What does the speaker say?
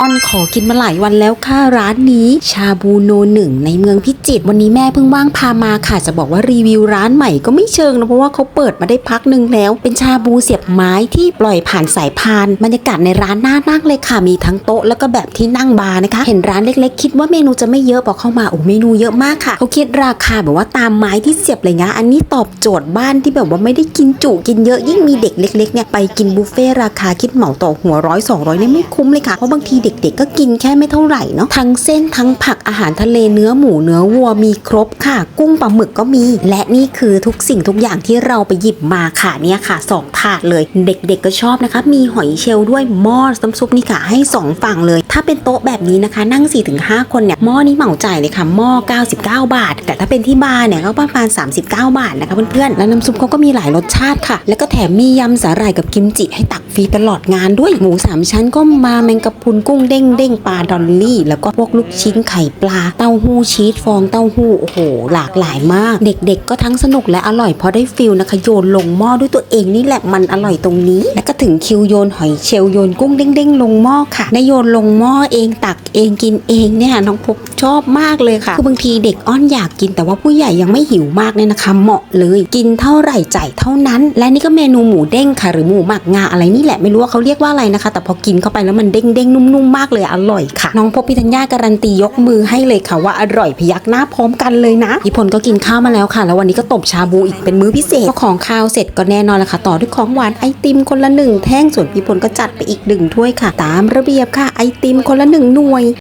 ออนขอกินมาหลายวันแล้วค่ะร้านนี้ ชาบูโนหนึ่งในเมืองพิจิตรวันนี้แม่เพิ่งว่างพามาค่ะ จะบอกว่ารีวิวร้านใหม่ก็ไม่เชิงนะเพราะว่าเขาเปิดมาได้พักหนึ่งแล้ว เป็นชาบูเสียบไม้ที่ปล่อยผ่านสายพานบรรยากาศในร้านน่านั่งเลยค่ะ มีทั้งโต๊ะแล้วก็แบบที่นั่งบาร์นะคะ เห็นร้านเล็กๆ คิดว่าเมนูจะไม่เยอะพอเข้ามาโอ้เมนูเยอะมากค่ะเขาคิดราคาแบบว่าตามไม้ที่เสียบเลยนะอันนี้ตอบโจทย์บ้านที่แบบว่าไม่ได้กินจุกินเยอะยิ่งมีเด็กเล็กๆเนี่ยไปกินบุฟเฟ่ราคาคิดเหมาต่อหัวร้อยสองร้อยเนี่ยไม่คุ้มเลยค่ะเพราะบางทีเด็กๆ ก็กินแค่ไม่เท่าไหร่เนาะทั้งเส้นทั้งผักอาหารทะเลเนื้อหมูเนื้อวัวมีครบค่ะ กุ้งปลาหมึกก็มี และนี่คือทุกสิ่งทุกอย่างที่เราไปหยิบมาค่ะเนี่ยค่ะสองถาดเลย เด็กๆก็ชอบนะคะ มีหอยเชลล์ด้วยหม้อน้ำซุปนี่ค่ะให้สองฝั่งเลย ถ้าเป็นโต๊ะแบบนี้นะคะ นั่ง 4-5 คนเนี่ยหม้อนี้เหมาจ่ายเลยค่ะหม้อ 99 บาท แต่ถ้าเป็นที่บาร์เนี่ยก็ประมาณ 39 บาทนะคะเพื่อนๆแล้วน้ำซุปเขาก็มีหลายรสชาติค่ะ แล้วก็แถมมียำสาหร่ายกับกิมจิให้ตักฟรีตลอดงานด้วยหมูสามชั้นก็มาแมงกะพรุนกุุ้้งเด้งเด้งปลาดอลลี่ แล้วก็พวกลูกชิ้นไข่ปลาเต้าหู้ชีสฟองเต้าหู้โอ้โห หลากหลายมาก เด็กๆ ก็ทั้งสนุกและอร่อยเพราะได้ฟิลนะคะโยนลงหม้อด้วยตัวเองนี่แหละมันอร่อยตรงนี้ แล้วก็ถึงคิวโยนหอยเชลโยนกุ้งเด้งๆลงหม้อค่ะได้โยนลงหม้อเองตักเองกินเองเนี่ยน้องพบชอบมากเลยค่ะคือบางทีเด็กอ้อนอยากกินแต่ว่าผู้ใหญ่ยังไม่หิวมากเนี่ยนะคะ เหมาะเลยกินเท่าไหร่จ่ายเท่านั้น และนี่ก็เมนูหมูเด้งค่ะ หรือหมูหมักงาอะไรนี่แหละไม่รู้ว่าเขาเรียกว่าอะไรนะคะ แต่พอกินเข้าไปแล้วมันเด้งเด้งนุ่มๆมากเลยอร่อยค่ะ น้องพบพิธัญญาการันตียกมือให้เลยค่ะว่าอร่อยพยักหน้าพร้อมกันเลยนะพี่พลก็กินข้าวมาแล้วค่ะ แล้ววันนี้ก็ตบชาบูอีกเป็นมื้อพิเศษพอของข้าวเสร็จก็แน่นอนละค่ะ ต่อด้วยของหวานไอติมคนละหนึ่งแท่งส่วนพี่พลก็จัดไปอีกหนึ่งถ้วยค่ะ ตามระเบียบค่ะไอติมคนละหนึ่งหน่วย